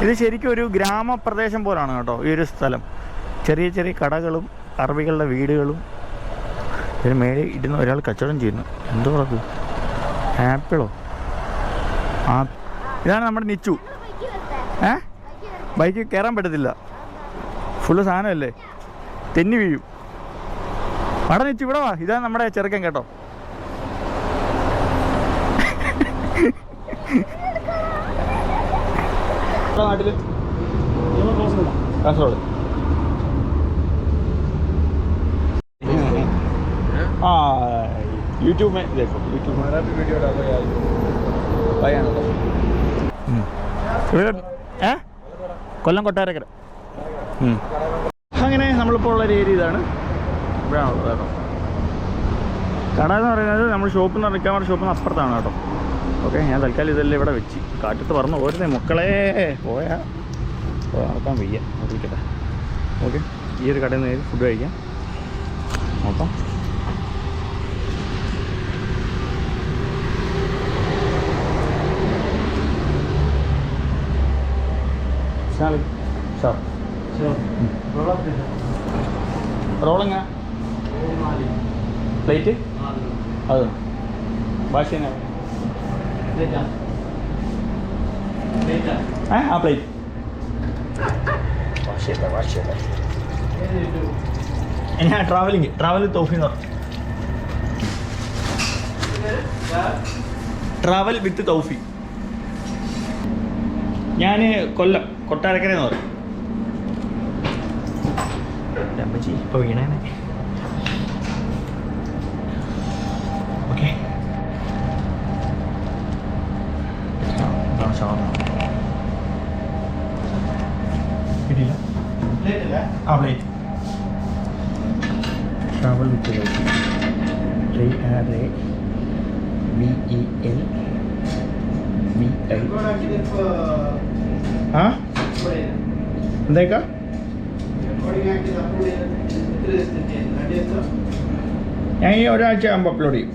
ഇത് ശരിക്കും ഒരു ഗ്രാമപ്രദേശം പോലാണ് കേട്ടോ ഈ ഒരു സ്ഥലം. ചെറിയ ചെറിയ കടകളും അറബികളുടെ വീടുകളും. ഇതിന് മേലെ ഇരുന്ന് ഒരാൾ കച്ചവടം ചെയ്യുന്നു. എന്തോ അത് ആപ്പിളോ? ആ ഇതാണ് നമ്മുടെ നിച്ചു. ഏ? ബൈക്ക് കയറാൻ പറ്റത്തില്ല. ഫുള്ള് സാധനമല്ലേ? തെന്നി വീഴും. അവിടെ നിച്ചു ഇവിടെ വാ. ഇതാണ് നമ്മുടെ ചെറുക്കൻ കേട്ടോ. നാട്ടില് കാസർഗോഡ് ആ यूट्यूब में देखो यूट्यूब में भी वीडियो डालो यार പയ്യാണല്ലോ ഇവിടെ ഏ കൊല്ലം കൊട്ടാരക്കര ഉം. അങ്ങനെ നമ്മളിപ്പോൾ ഉള്ള ഒരു ഏരിയ ഇതാണ് ഇവിടെയാണുള്ളത് കേട്ടോ കട എന്ന് പറയുന്നത് നമ്മൾ ഷോപ്പിൽ നിന്ന് ഇറക്കാൻ പറഞ്ഞ ഷോപ്പിൽ നിന്ന് അപ്പുറത്താണ് കേട്ടോ ഓക്കെ ഞാൻ തൽക്കാലം ഇതെല്ലാം ഇവിടെ വെച്ച്. കാറ്റത്ത് പറഞ്ഞു പോരുന്നേ മക്കളെ. പോയാ നടക്കാൻ വയ്യ. നോക്കിക്കട്ടെ. ഓക്കെ ഈ ഒരു കടയിൽ നിന്ന് ഫുഡ് കഴിക്കാം. നോക്കാം. സാലി സാർ റോളെങ്ങ? പ്ലേറ്റ്? അത്. ഭാഷ ഏ ആ പ്ലേറ്റ് ഭാഷയല്ല ഭാഷയല്ല ഞാൻ ട്രാവലിംഗ് ട്രാവൽ തോഫി എന്ന് പറഞ്ഞു ട്രാവൽ വിത്ത് തൗഫി ഞാൻ കൊല്ലം കൊട്ടാരക്കര എന്ന് പറയും അമ്മച്ചി ഇപ്പോൾ വീണേനെ. ആ plate travel with ray R A B E L B I ആ? എന്തേക്കാ? ഞാൻ ഈ ഒരാഴ്ച ആകുമ്പോൾ അപ്ലോഡ് ചെയ്യും.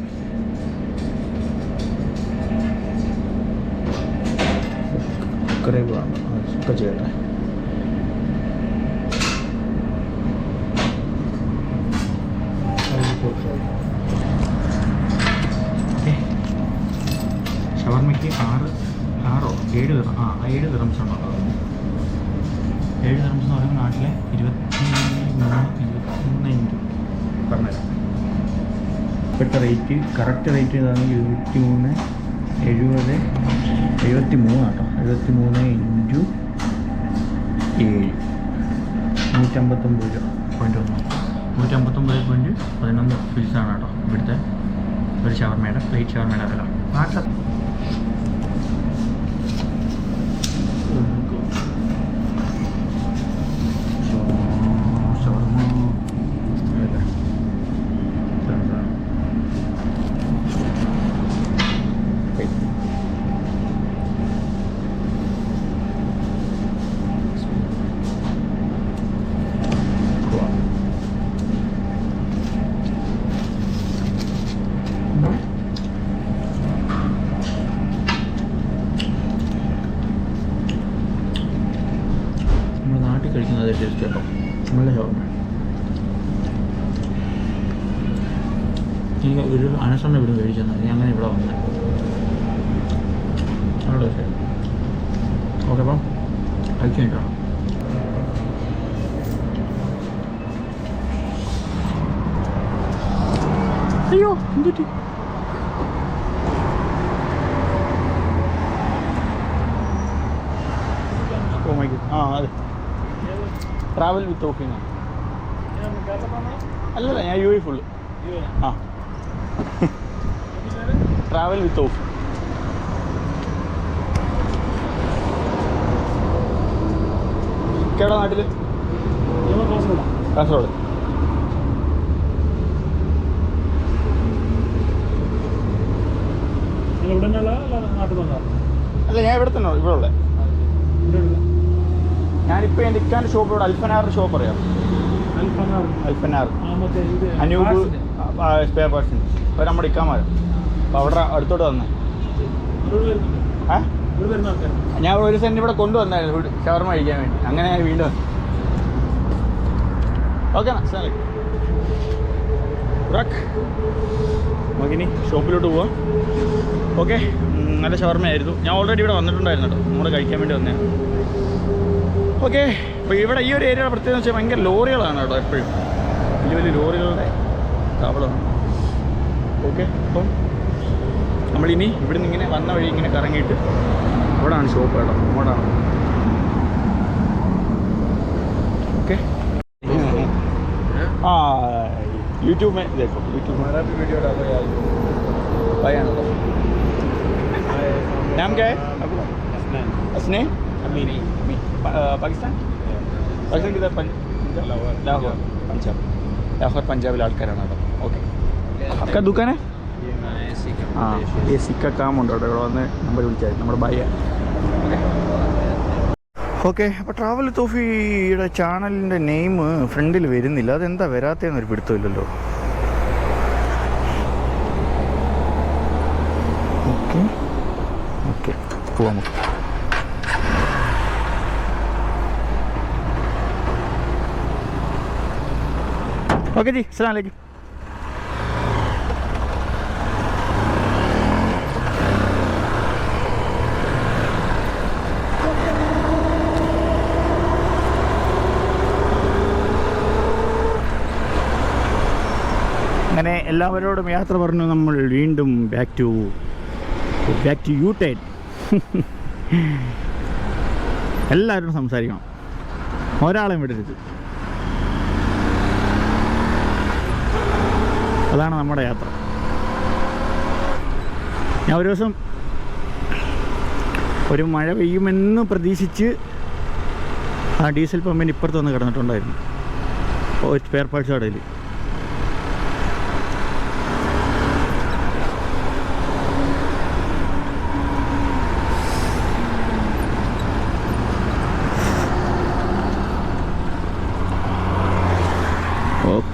സബ്സ്ക്രൈബ് പോകാം ഒക്കെ ചെയ്യട്ടെ ഓക്കെ ഷവർമ്മയ്ക്ക് ആറ് ആറോ? ഏഴ് ദിറം ആ ഏഴ് ദിറംസ് ഉണ്ടോ ഏഴ് ദിറംസ് എന്ന് പറയുമ്പോൾ നാട്ടിലെ ഇരുപത്തി മൂന്ന് ഇരുപത്തിമൂന്ന് ഇന്റു. പറഞ്ഞുതരാം. ഇപ്പോഴത്തെ റേറ്റ് കറക്റ്റ് റേറ്റ് ഏതാണെങ്കിൽ ഇരുപത്തി മൂന്ന് എഴുപത് എഴുപത്തി മൂന്ന് കേട്ടോ എഴുപത്തി മൂന്ന് ഇന്റു ഏഴ്. നൂറ്റമ്പത്തൊമ്പത് രൂപ. പോയിന്റ് ഒന്ന്. നൂറ്റമ്പത്തൊമ്പത് പോയിന്റ് പതിനൊന്ന് ഫീസാണ് കേട്ടോ ഇവിടുത്തെ ഒരു ഷവർമയുടെ പ്ലേറ്റ് ഷവർമയുടെ വില. നാട്ടിൽ ഷവർമ ഏതാ? ഇതാ. Wait. Cool. നമ്മുടെ നാട്ടിൽ കഴിക്കുന്നത് അതേ ടേസ്റ്റ് കേട്ടോ നല്ല ഷവർമ എനിക്ക് ഒരു അനസണ്ണ ഇവിടെ മേടിച്ചു തന്നെ ഞാൻ അങ്ങനെ ഇവിടെ വന്നത് നല്ല ടേസ്റ്റ് ഓക്കെ അപ്പം കഴിച്ചു കഴിഞ്ഞിട്ടോ അയ്യോ എന്തുറ്റി ഓ മൈ ഗുഡ് ആ അതെ. ട്രാവൽ വിത്ത് ഓഫിങ് അല്ലല്ല ഞാൻ യു എ ഫുള്ള് ആ. ട്രാവൽ വിത്ത് ഓഫ് കേടാ നാട്ടിൽ കാസർഗോഡ്. അല്ല ഞാൻ ഇവിടെ തന്നെ ഇവിടെ ഉള്ളത് ഞാനിപ്പോൾ എന്റെ ഇക്കാന്റെ ഷോപ്പ് ഇവിടെ അൽഫനാറിന്റെ ഷോപ്പ് അറിയാം അൽഫനാർ. അനൂപ് സ്പെയർ പേഴ്സൺ അവർ നമ്മുടെ ഇക്കാമാർ അപ്പോൾ അവിടെ അടുത്തോട്ട് വന്നേ. ഏ? ഇവിടെ വരുന്ന ആൾക്കാർ ഞാൻ ഒരു സെന്റ് ഇവിടെ കൊണ്ടുവന്നായിരുന്നു. ഷവർമ കഴിക്കാൻ വേണ്ടി. അങ്ങനെ ഞാൻ വീണ്ടും ഓക്കെ നമുക്കിനി ഷോപ്പിലോട്ട് പോവാം. ഓക്കെ നല്ല ഷവർമയായിരുന്നു. ഞാൻ ഓൾറെഡി ഇവിടെ വന്നിട്ടുണ്ടായിരുന്നു കേട്ടോ. നമ്മൾ കഴിക്കാൻ വേണ്ടി വന്നതാണ് ഓക്കെ അപ്പോൾ ഇവിടെ ഈ ഒരു ഏരിയയുടെ പ്രത്യേകത വെച്ചാൽ ഭയങ്കര ലോറികളാണ് കേട്ടോ എപ്പോഴും. വലിയ വലിയ ലോറികളുടെ താവളമാണ് ഓക്കെ അപ്പം നമ്മളിനി ഇവിടുന്ന് ഇങ്ങനെ വന്ന വഴി ഇങ്ങനെ കറങ്ങിയിട്ട് ഇവിടാണ് ഷോപ്പ് കേട്ടോ അങ്ങോട്ടാണ് ഓക്കെ ആ यूट्यूब में देखो यूट्यूब में हमारा भी वीडियो डालो यार भाई आना तो नाम क्या है आपका हसनैन असने अमीनी പാകിസ്ഥാൻ പാകിസ്ഥാൻ കിതാ लाहौर ലാഹോർ പഞ്ചാബ് ലാഹോർ പഞ്ചാബിലെ ആൾക്കാരാണ് കേട്ടോ ഓക്കെ അക്ക ദുക്കാനെ ये मैं ऐसी ആ എ സിക്ക കാമുണ്ട് കേട്ടോ ഇവിടെ വന്ന് നമ്പർ വിളിച്ചാൽ നമ്മുടെ ബൈ ഓക്കെ അപ്പോൾ ട്രാവൽ തോഫിയുടെ ചാനലിന്റെ നെയിം ഫ്രണ്ടിൽ വരുന്നില്ല. അതെന്താ വരാത്തതെന്നൊരു പിടുത്തമില്ലല്ലോ. ഓക്കെ ഓക്കെ പോവാം നമുക്ക്. ഓക്കെ ജി അസ്സാം വലൈക്കും അങ്ങനെ എല്ലാവരോടും യാത്ര പറഞ്ഞു നമ്മൾ വീണ്ടും back to back to you ടൈൻ എല്ലാവരും സംസാരിക്കണം. ഒരാളെയും വിടരുത്. അതാണ് നമ്മുടെ യാത്ര. ഞാൻ ഒരു ദിവസം ഒരു മഴ പെയ്യുമെന്ന് പ്രതീക്ഷിച്ച് ആ ഡീസൽ പമ്പിന് ഇപ്പുറത്ത് വന്ന് കിടന്നിട്ടുണ്ടായിരുന്നു. സ്പെയർ പാർട്സ് കടയിൽ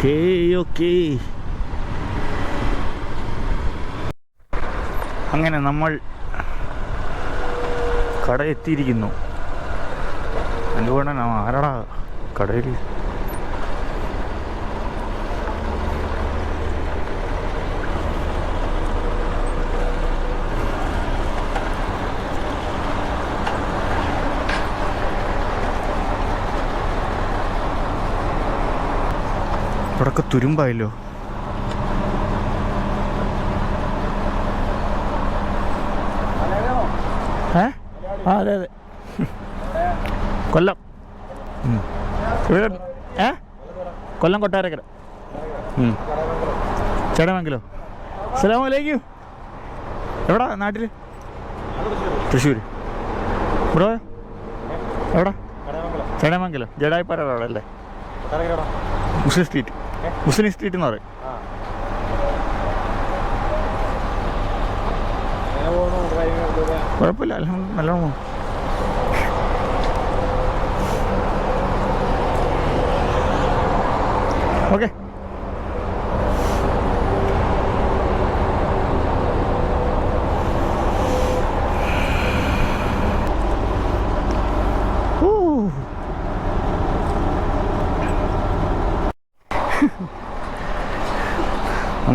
ഓക്കേ അങ്ങനെ നമ്മൾ കട എത്തിയിരിക്കുന്നു എന്തുകൊണ്ടാണ് ആരടാ കടയിൽ? ഇവിടൊക്കെ തുരുമ്പായല്ലോ. ഏ? ആ അതെ അതെ. കൊല്ലം. ഏ? കൊല്ലം കൊട്ടാരക്കര. ഉം. ചേടമംഗലോ അസ്സലാമു അലൈക്കും എവിടാ നാട്ടിൽ? തൃശ്ശൂർ ബ്രോ? എവിടാ? ചേടമംഗലം ജഡായിപ്പാറ അവിടെ അല്ലേ മുസ്ലിം സ്ട്രീറ്റ്. മുസ്ലിം സ്ട്രീറ്റ് എന്ന് പറയും. കുഴപ്പമില്ല അല്ല നല്ലോണം ഓക്കെ.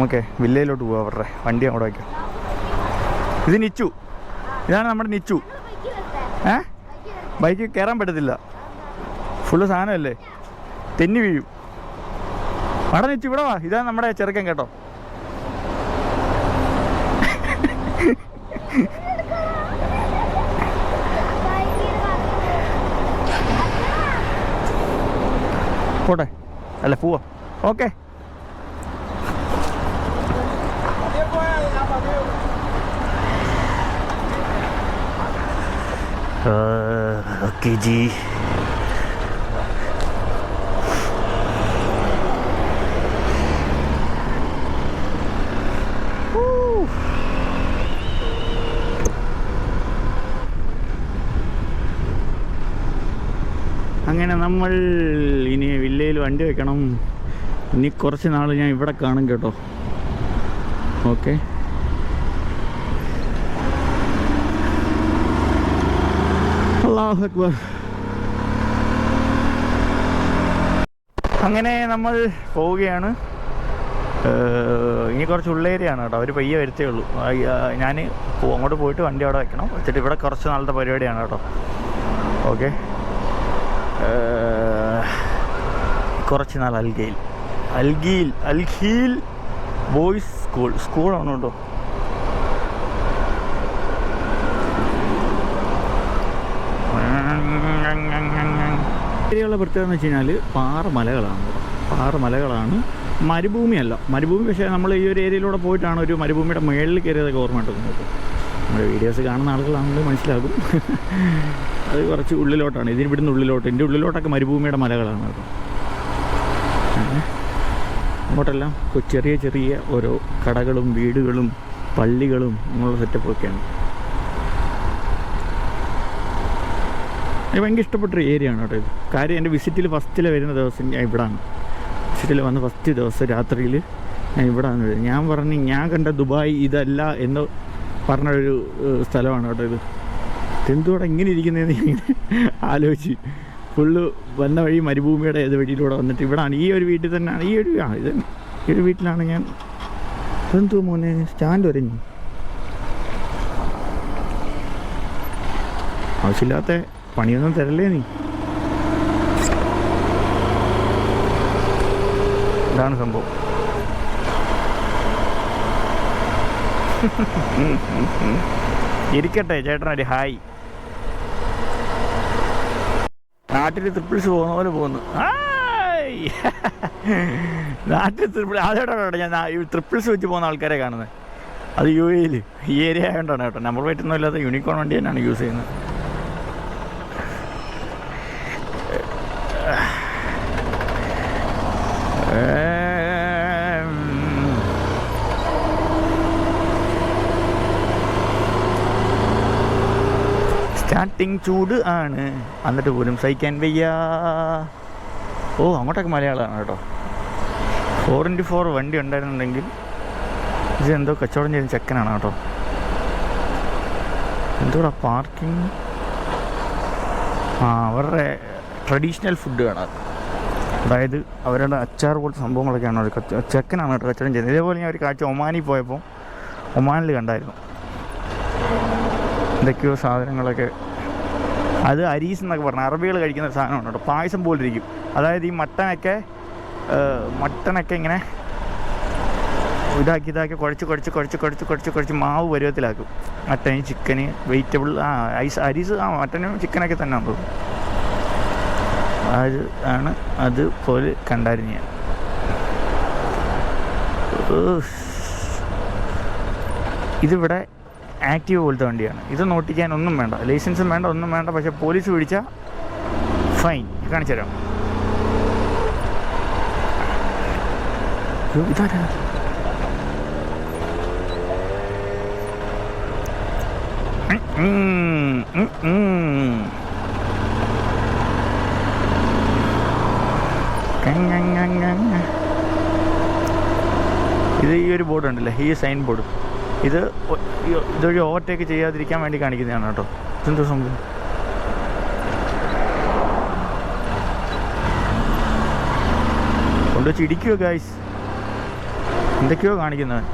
നമുക്ക് വില്ലയിലോട്ട് പോകാം അവരുടെ വണ്ടി അങ്ങോട്ട് വയ്ക്കാം. ഇത് നിച്ചു. ഇതാണ് നമ്മുടെ നിച്ചു. ഏ? ബൈക്ക് കയറാൻ പറ്റത്തില്ല. ഫുള്ള് സാധനമല്ലേ? തെന്നി വീഴും. അവിടെ നിച്ചു ഇവിടെ വാ. ഇതാണ് നമ്മുടെ ചെറുക്കൻ കേട്ടോ. പോട്ടെ. അല്ല പോവാ. ഓക്കെ. ഓക്കെ ജി. അങ്ങനെ നമ്മൾ ഇനി വില്ലയിൽ വണ്ടി വെക്കണം. ഇനി കുറച്ച് നാൾ ഞാൻ ഇവിടെ കാണും കേട്ടോ. ഓക്കെ. അക്ബർ അങ്ങനെ നമ്മൾ പോവുകയാണ്. ഇനി കുറച്ച് ഉള്ളേരിയാണ് കേട്ടോ. അവർ പയ്യെ വരുത്തേ ഉള്ളൂ. ഞാൻ അങ്ങോട്ട് പോയിട്ട് വണ്ടി അവിടെ വയ്ക്കണം വെച്ചിട്ട് ഇവിടെ കുറച്ച് നാളത്തെ പരിപാടിയാണ് കേട്ടോ. ഓക്കെ? കുറച്ച് നാൾ അൽഗയിൽ അൽഗീൽ അൽഹീൽ ബോയ്സ് സ്കൂൾ. സ്കൂളാണ് കേട്ടോ ഏരിയയുള്ള പ്രത്യേകത എന്ന് വെച്ച് കഴിഞ്ഞാൽ പാറമലകളാണ് പാറ പാറമലകളാണ് മരുഭൂമിയല്ല മരുഭൂമി പക്ഷേ നമ്മൾ ഈ ഒരു ഏരിയയിലൂടെ പോയിട്ടാണ് ഒരു മരുഭൂമിയുടെ മേളിൽ കയറിയതൊക്കെ ഓർമ്മ കിട്ടുന്നത് നമ്മുടെ വീഡിയോസ് കാണുന്ന ആളുകളാണെങ്കിൽ മനസ്സിലാകും. അത് കുറച്ച് ഉള്ളിലോട്ടാണ്. ഇതിന് ഇവിടുന്ന് ഉള്ളിലോട്ട്. എന്റെ ഉള്ളിലോട്ടൊക്കെ മരുഭൂമിയുടെ മലകളാണ് കേട്ടോ. അങ്ങോട്ടെല്ലാം ചെറിയ ചെറിയ ഓരോ കടകളും വീടുകളും പള്ളികളും അങ്ങനെയുള്ള സെറ്റപ്പൊക്കെയാണ് എനിക്ക് ഭയങ്കര ഇഷ്ടപ്പെട്ടൊരു ഏരിയ ആണ് കേട്ടോ ഇത്. കാര്യം എന്റെ വിസിറ്റിൽ ഫസ്റ്റിൽ വരുന്ന ദിവസം ഞാൻ ഇവിടാണ്. വിസിറ്റിൽ വന്ന ഫസ്റ്റ് ദിവസം രാത്രിയിൽ ഞാൻ ഇവിടാണ് വരുന്നത്. ഞാൻ പറഞ്ഞു ഞാൻ കണ്ട ദുബായ് ഇതല്ല എന്ന് പറഞ്ഞൊരു സ്ഥലമാണ് കേട്ടോ ഇത്. എന്തുകൂടെ ഇങ്ങനെ ഇരിക്കുന്നതെന്ന് ഞാൻ ആലോചിച്ച്. ഫുള്ള് വന്ന വഴി മരുഭൂമിയുടെ ഏത് വഴിയിലൂടെ വന്നിട്ട് ഇവിടാണ്. ഈ ഒരു വീട്ടിൽ തന്നെയാണ്. ഈ ഒരു ഇത് ഈ ഒരു വീട്ടിലാണ് ഞാൻ. എന്തോ മോനെ? സ്റ്റാൻഡ് വരഞ്ഞു ആവശ്യമില്ലാത്ത പണിയൊന്നും തരല്ലേ നീ? ഇതാണ് സംഭവം. ഇരിക്കട്ടെ ചേട്ടനൊരു ഹായ്. നാട്ടിൽ ട്രിപ്പിൾസ് പോകുന്ന പോലെ പോകുന്നു. നാട്ടിൽ ട്രിപ്പിൾ അതോടെ ഞാൻ ട്രിപ്പിൾസ് വെച്ച് പോകുന്ന ആൾക്കാരെ കാണുന്നത്? അത് യു എയിൽ ഈ ഏരിയ ആയതുകൊണ്ടാണ് കേട്ടോ നമ്പർ പ്ലേറ്റ് ഒന്നും ഇല്ലാത്ത യൂണിക്കോൺ വണ്ടി തന്നെയാണ് യൂസ് ചെയ്യുന്നത് ഏം. സ്റ്റാർട്ടിങ് ചൂട് ആണ്. എന്നിട്ട് പോലും സഹിക്കാൻ വയ്യ. ഓ അങ്ങോട്ടൊക്കെ മലയാളമാണ് കേട്ടോ. ഫോർ ഇന്റു ഫോർ വണ്ടി ഉണ്ടായിരുന്നുണ്ടെങ്കിൽ ഇത് എന്തോ കച്ചവടം ചെയ്യുന്ന ചെക്കനാണ് കേട്ടോ. എന്തോടാ പാർക്കിംഗ് ആ അവരുടെ ട്രഡീഷണൽ ഫുഡ് കാണാം അതായത് അവരുടെ അച്ചാർ പോലത്തെ സംഭവങ്ങളൊക്കെയാണ് അവർ ചെക്കനാണ് കേട്ടോ കച്ചവടം ചെയ്യുന്നത്. ഇതേപോലെ ഞാൻ ഒരു കാഴ്ച ഒമാനിൽ പോയപ്പോൾ ഒമാനിൽ കണ്ടായിരുന്നു. എന്തൊക്കെയോ സാധനങ്ങളൊക്കെ അത് അരീസ് എന്നൊക്കെ പറഞ്ഞാൽ അറബികൾ കഴിക്കുന്ന ഒരു സാധനമാണ് കേട്ടോ. പായസം പോലെ ഇരിക്കും അതായത് ഈ മട്ടനൊക്കെ മട്ടനൊക്കെ ഇങ്ങനെ ഇതാക്കി ഇതാക്കി കുഴച്ച് കുഴച്ച് കുഴച്ച് കുഴച്ച് കുഴച്ച് കുഴച്ച് മാവ് പരുവത്തിലാക്കും. മട്ടന് ചിക്കന് വെജിറ്റബിൾ ആ ഐസ് അരീസ് ആ മട്ടനും ചിക്കനൊക്കെ തന്നെ തോന്നുന്നു അത് ആണ് അതുപോലെ കണ്ടായിരുന്നു ഞാൻ. ഇതിവിടെ ആക്റ്റീവ് പോലത്തെ വണ്ടിയാണ്. ഇത് നോട്ടിക്കാൻ ഒന്നും വേണ്ട. ലൈസൻസും വേണ്ട ഒന്നും വേണ്ട. പക്ഷേ പോലീസ് പിടിച്ചാൽ ഫൈൻ. കാണിച്ചു തരാം. ഇത് ഈ ഒരു ബോർഡ് ഉണ്ടല്ലേ ഈ സൈൻ ബോർഡ്. ഇത് ഇതൊരു ഓവർടേക്ക് ചെയ്യാതിരിക്കാൻ വേണ്ടി കാണിക്കുന്നതാണ് കേട്ടോ. ഇതെന്തോ സംഭവം? കൊണ്ടുവച്ച് ഇടിക്കുവോ ഗായ്സ് എന്തൊക്കെയോ കാണിക്കുന്നവൻ.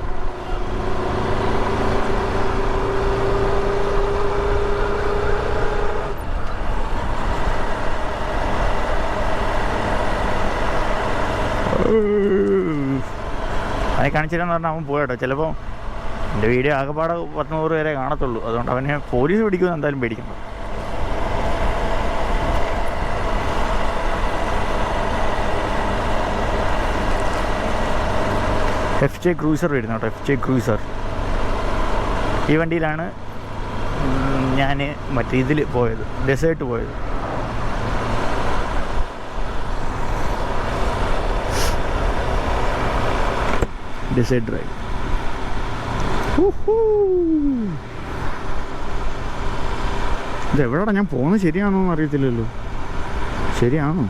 അതിനെ കാണിച്ചില്ലെന്ന് പറഞ്ഞാൽ അവൻ പോയട്ടോ ചിലപ്പോൾ എന്റെ വീഡിയോ ആകെപ്പാടെ പത്ത് നൂറ് പേരെ കാണത്തുള്ളൂ. അതുകൊണ്ട് അവനെ പോലീസ് പിടിക്കുമെന്ന് എന്തായാലും പേടിക്കണം. എഫ് ജെ ക്രൂസർ വരുന്നു കേട്ടോ എഫ് ജെ ക്രൂസർ. ഈ വണ്ടിയിലാണ് ഞാൻ മറ്റേ ഇതിൽ പോയത് ഡെസേർട്ട് പോയത്. Desert drive. ഇത് എവിടെടാ ഞാൻ പോകുന്നത്? ശരിയാണോ എന്ന് അറിയത്തില്ലല്ലോ. ശരിയാണോ?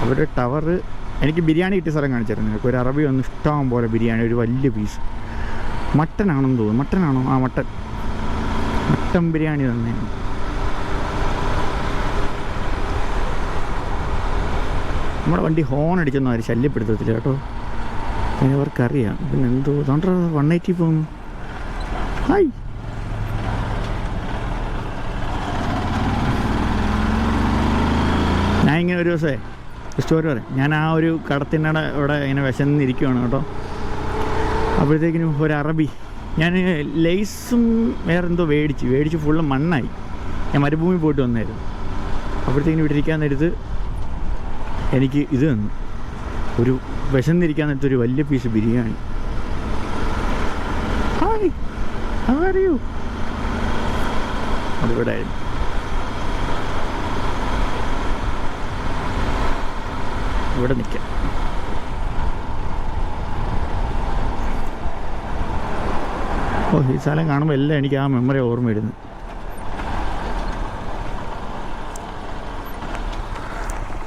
അവരുടെ ടവർ എനിക്ക് ബിരിയാണി കിട്ടിയ സ്ഥലം കാണിച്ചായിരുന്നു എനിക്ക് ഒരു അറബി ഒന്ന് ഇഷ്ടം പോലെ ബിരിയാണി ഒരു വലിയ പീസ് മട്ടനാണെന്ന് തോന്നുന്നു. മട്ടനാണോ? ആ മട്ടൻ. മട്ടൻ ബിരിയാണി തന്നെ. നമ്മുടെ വണ്ടി ഹോൺ അടിച്ചൊന്നും ആരും ശല്യപ്പെടുത്തത്തില്ല കേട്ടോ. അവർക്കറിയാം. പിന്നെ എന്തോ തൊണ്ട വൺ എയ്റ്റി പോകുന്നു ഹായ് ഞാൻ ഇങ്ങനെ ഒരു ദിവസമേ സ്റ്റോറി പറയാം. ഞാൻ ആ ഒരു കടത്തിന്റെ ഇവിടെ ഇങ്ങനെ വിശന്നിരിക്കുവാണ് കേട്ടോ. അപ്പോഴത്തേക്കിനും ഒരു അറബി. ഞാൻ ലേസും വേറെ എന്തോ മേടിച്ച്. മേടിച്ച് ഫുള്ള് മണ്ണായി. ഞാൻ മരുഭൂമി പോയിട്ട് വന്നായിരുന്നു. അപ്പോഴത്തേക്കിനും ഇവിടെ ഇരിക്കാൻ നേരത്ത് എനിക്ക് ഇത് തന്നു. ഒരു വിശന്നിരിക്കാൻ നേരത്തെ ഒരു വലിയ പീസ് ബിരിയാണി. ഹായ് ഇവിടെ നിൽക്കാം. ഓ ഈ സ്ഥലം കാണുമ്പോൾ എല്ലാം എനിക്ക് ആ മെമ്മറി ഓർമ്മ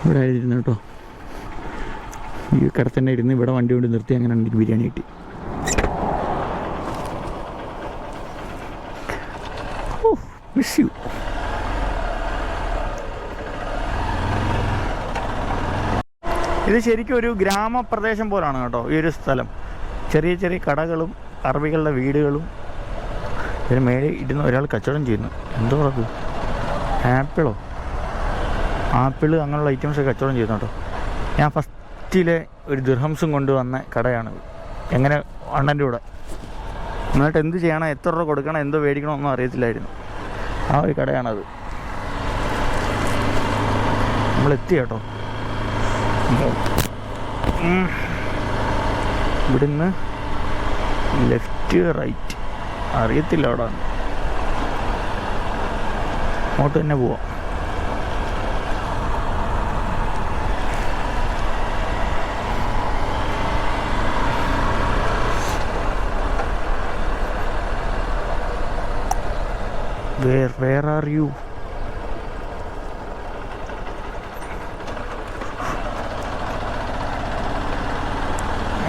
ഇവിടെ ആയിരുന്നു കേട്ടോ. ഈ കടത്തന്നെ ഇരുന്ന് ഇവിടെ വണ്ടി കൊണ്ട് നിർത്തി അങ്ങനെ എനിക്ക് ബിരിയാണി കിട്ടി. മിസ് യു ഇത് ശരിക്കും ഒരു ഗ്രാമപ്രദേശം പോലാണ് കേട്ടോ ഈ ഒരു സ്ഥലം. ചെറിയ ചെറിയ കടകളും അറബികളുടെ വീടുകളും. ഇതിന് മേലെ ഇരുന്ന് ഒരാൾ കച്ചവടം ചെയ്യുന്നു. എന്തോ അത് ആപ്പിളോ? ആപ്പിൾ അങ്ങനെയുള്ള ഐറ്റംസ് കച്ചവടം ചെയ്യുന്നു കേട്ടോ. ഞാൻ ഫസ്റ്റിലെ ഒരു ദുർഹംസം കൊണ്ടുവന്ന കടയാണ് എങ്ങനെ അണ്ണന്റെ കൂടെ? എന്നിട്ട് എന്ത് ചെയ്യണം? എത്ര രൂപ കൊടുക്കണം? എന്തോ മേടിക്കണം? അറിയത്തില്ലായിരുന്നു. ആ ഒരു കടയാണത്. നമ്മൾ എത്തി കേട്ടോ. ഇവിടുന്ന് ലെഫ്റ്റ് റൈറ്റ്. അറിയത്തില്ല അവിടെ. അങ്ങോട്ട് തന്നെ പോവാം. വേർ വേർ ആർ യു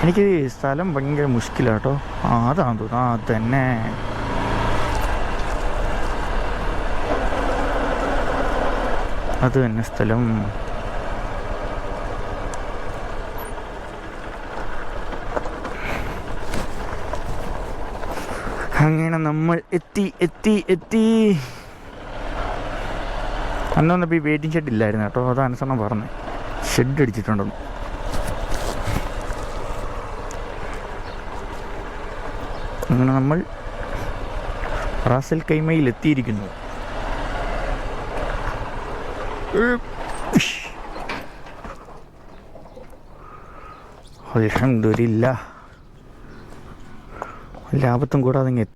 എനിക്ക് സ്ഥലം ഭയങ്കര മുഷ്കിലാട്ടോ. ആ അതാണ് തോന്നുന്നു. ആ തന്നെ അത് തന്നെ സ്ഥലം. അങ്ങനെ നമ്മൾ എത്തി എത്തി എത്തി. അന്നൊന്നും വന്നപ്പോൾ ഈ വെയിറ്റിംഗ് ഷെഡ് ഇല്ലായിരുന്നു കേട്ടോ. അത് അനുസരണം പറഞ്ഞത് ഷെഡ് അടിച്ചിട്ടുണ്ടെന്ന്. അങ്ങനെ നമ്മൾ റാസൽ കൈമയിൽ എത്തിയിരിക്കുന്നു. അൽഹംദുലില്ലാ. ലാഭത്തും കൂടാതെ